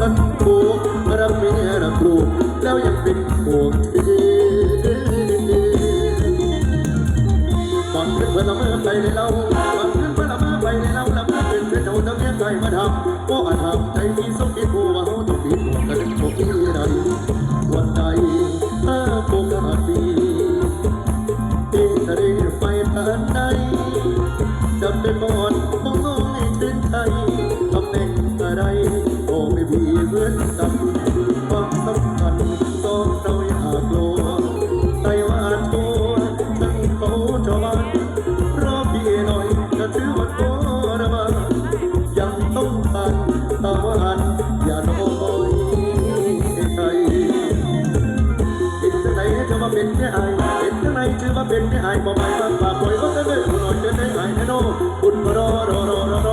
รักผูกรักเมียรักลูกแล้วยังเป็นห่วงเธอนขึ้นเพื่อนละเมื่อไปในเราก่อนขึ้นเพื่อนละเมื่อไปในเราละเมื่อเป็นเพื่อนเจ้าเจ้าเมียใจมาทำก็อาทำใจที่สุขที่ผู้ว่าเขาต้องผิดหวังกันทุกที่ใดวันใดถ้าโอกาสดีที่จะได้ไปผ่านใดจะเป็นบอนมองมองให้ถึงไทยตำแหน่งอะไร เหมือนกันความสำคัญสองเราอย่ากลัวไต้หวันโทตั้งเขาจอมันรอพี่หน่อยจะถือวันโตระบายังต้องทันตะวันอย่าน้อยใครเป็นจังไหนจะมาเป็นแค่ไอเป็นจังไหนจะมาเป็นแค่ไอบ่ไม่ฟังฝากปล่อยก็จะเดินหน่อยจะได้ไอแน่นอนคุณมารอรอรอรอ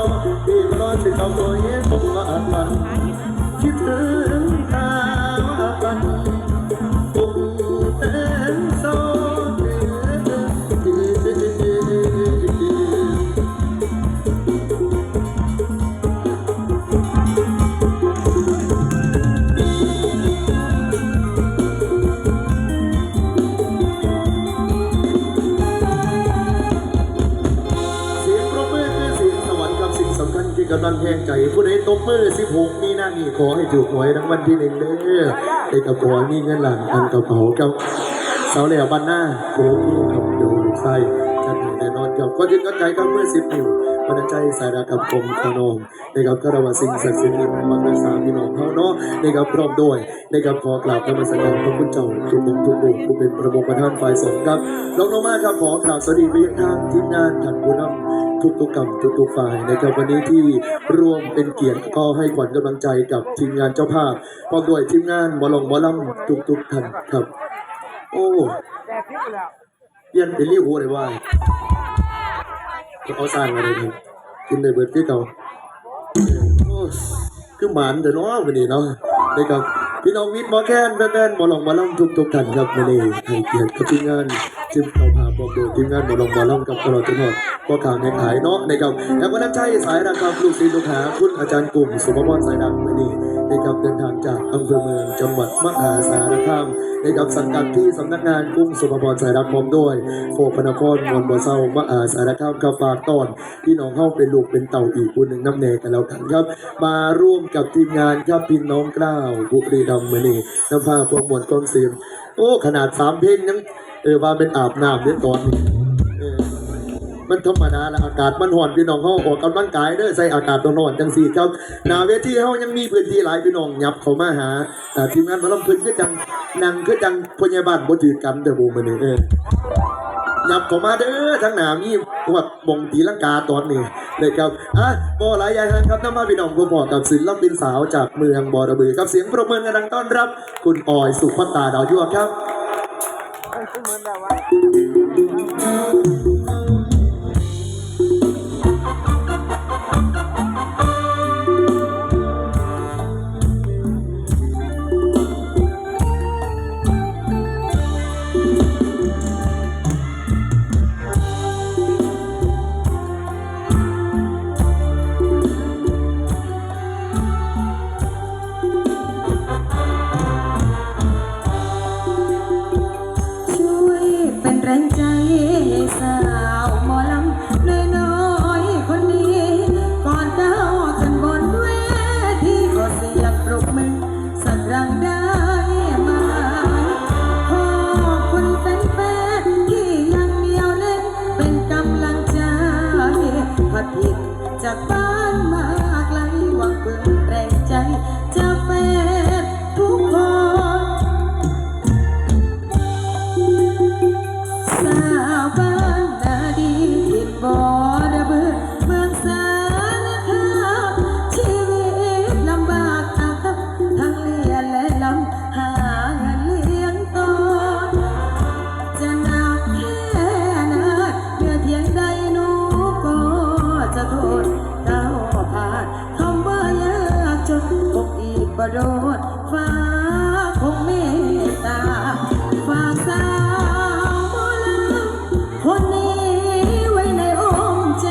ำคัญคือกำลังแห่งใจผู้ใดตบมือ16มีหน้านี่ขอให้ถูกหวยรางวัลที่หนึ่งเด้อไอ้กับขอมีเงินหลังอันกระเป๋ากับเสาเหลี่ยบันหน้าโค้งกับโยนไส้จันแน่นอนกับก็ยึดกันใจกับมือสิบนิ้ววันใจสายรักกับกลมขนองนะครับก็ระวังสิ่งศักดิ์สิทธิ์นี้มันรักษาพี่น้องเขาเนาะนะครับพร้อมด้วยนะครับขอกราบนมัสการพระคุณเจ้าทุกองทุกดวงผู้เป็นประมุขประธานฝ่ายสงฆ์ครับลงลงมาครับขอกราบสวัสดีไปยังทางทีมงานท่านผู้นำ ทุกทุกๆกรรมทุกๆฝ่ายนะครับวันนี้ที่ร่วมเป็นเกียรติก็ให้ขวัญกำลังใจกับทีมงานเจ้าภาพพร้อมด้วยทีมงานหมอลงหมอลำทุกทุกๆท่านครับ โอ้เปลี่ยนเป็นริ้วหัวเลยว่าเขาสร้างอะไรนี่กินได้เบิดที่เก่าโอ้คือหมานเดี๋ยวนาะวันนี้เนาะนะครับพี่น้องมิตรหมอแค้นแฟนๆหมอลงหมอลำทุกทุกๆท่านครับวันนี้ให้เกียรติกับทีมงาน ทีมเจ้าภาพพร้อมด้วยทีมงานหมอลงหมอลำกับตลอดจนหมดก็ข่าวในขายเนาะนะครับแล้วก็นักใจสายราคาลูกศิษย์ลูกหาคุณอาจารย์กลุ่มสุภพรสายดังมานี่นะครับเดินทางจากอำเภอเมืองจังหวัดมหาสารคามนะครับสังกัดที่สำนักงานกรุ้งสุภพรสายดังพร้อมด้วยโฟพนครมวลบ่อเศร้ามหาสารคามกับฝากตอนพี่น้องเข้าเป็นลูกเป็นเต่าอีกคนหนึ่งน้ำแน่กันแล้วกันครับ มาร่วมกับทีมงานครับพี่น้องกล้าวบุรีดำมานี่น้ำผ้าพวงมวลกองเสียงโอ้ขนาดสามเพลงยัง เออว่าเป็นอาบน้ำเดี๋ยตอนนี้เออมันธรรมดาละอากาศมันห่อนพี่น้องเฮาออกกำลังกายเด้อใส่อากาศร้อนๆจังซี่ครับหนาเวทีเฮายังมีพื้นที่หลายพี่น้องยับเข้ามาหาอ่าทีมงานมาลำพิ่นคือจังนั่งคือจังพยาบาลบ่ถือกันเด้อบ่มื้อนี้เออยับเข้ามาเด้อทั้งหนามีพวกบ่งตีลังกาตอนนี้เลยครับอะบ่หลายอย่างครับน้ำมาพี่น้องผู้พอกับศิลปินสาวจากเมืองบอระบือกับเสียงปรบมือกันดังต้อนรับ คุณออยสุภัตตาดาวยั่วครับ ใบ่โดดฟ้าคงเมตตาฟ้าสาวมอลำคนนี้ไว้ในองค์ใจ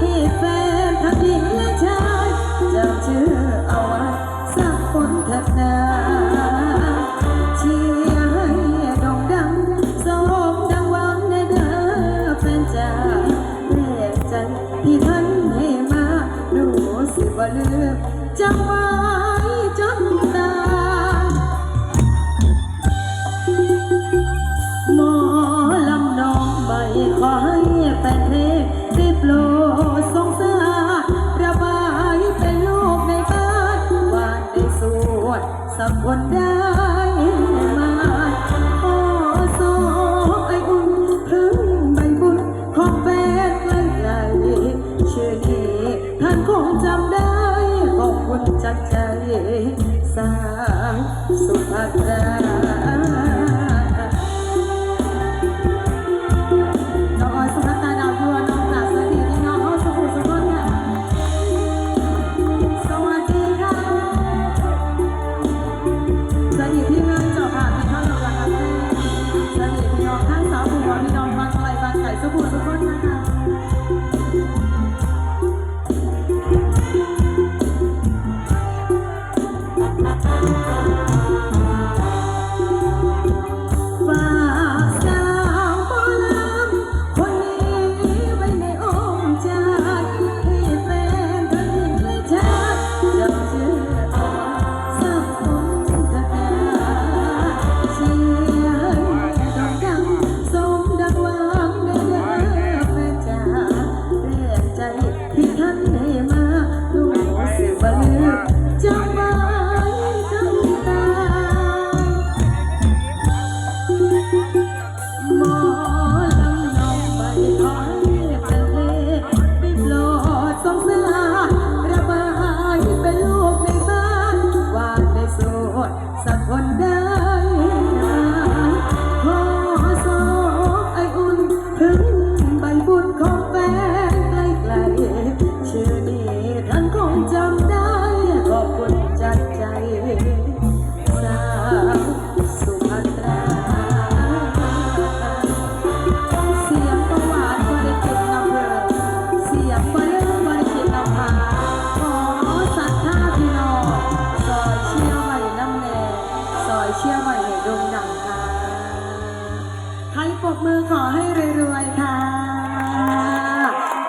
ให้แฟนทั้งหญิงและชายจำชื่อเอาไว้สักคนแถิดนะเชียร์ให้ดงดังสมดังหวังในด้แฟนจ้าเรีจที่ท่านให้มาหนูสิบ่ลืมจังว่า สร้างสุภาพรา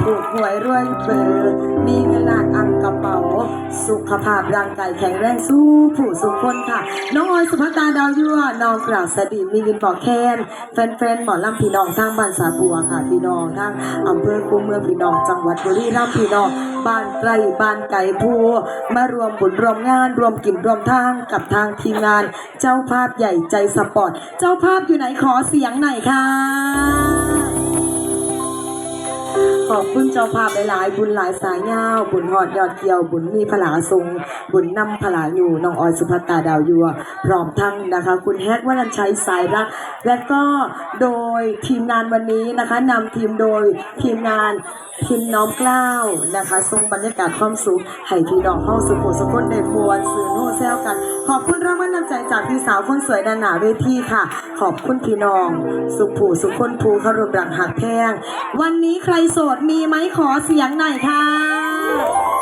ถูกหวยรวยเบอร์มีเงินหลาอังกระเป๋า สุขภาพร่างกายแข็งแรงสู้ผู้สุขคนค่ะ น้องออยสุภตาดาวยั่วน้องกราบสดีมีวินบอกแคนแฟนๆหมอลำพี่น้องทางบ้านสาบัวค่ะพี่น้องทางอำเภอคูเมืองพี่น้องจังหวัดบุรีรัมย์พี่น้องบ้านไกลบ้านไก่ภูมารวมบุญรวมงานรวมกลิ่นรวมทางกับทางทีมงาน เจ้าภาพใหญ่ใจสปอร์ต เจ้าภาพอยู่ไหนขอเสียงหน่อยค่ะ ขอบคุณเจ้าภาพหลายๆ บุญหลายสายเงาบุญหอดยอดเกี่ยว บุญมีพลาทรงบุญนำพลาอยู่น้องออยสุภัตตาดาวยัว พร้อมทั้งนะคะ คุณแฮกวรัญชัยสายรัก และก็โดยทีมงานวันนี้นะคะนำทีมโดยทีมงานพิมน้อมกล้าวนะคะทรงบรรยากาศความสุขให้พี่น้องเข้าสุขสุขคนในมวลสื่อโน้แซวกัน ขอบคุณรางวัลนำใจจากพี่สาวคนสวยนานาเวทีค่ะ ขอบคุณพี่น้อง สุขผู้สุขคนภูเขารวมรังหักแพงวันนี้ใครโสดมีไหมขอเสียงหน่อยค่ะ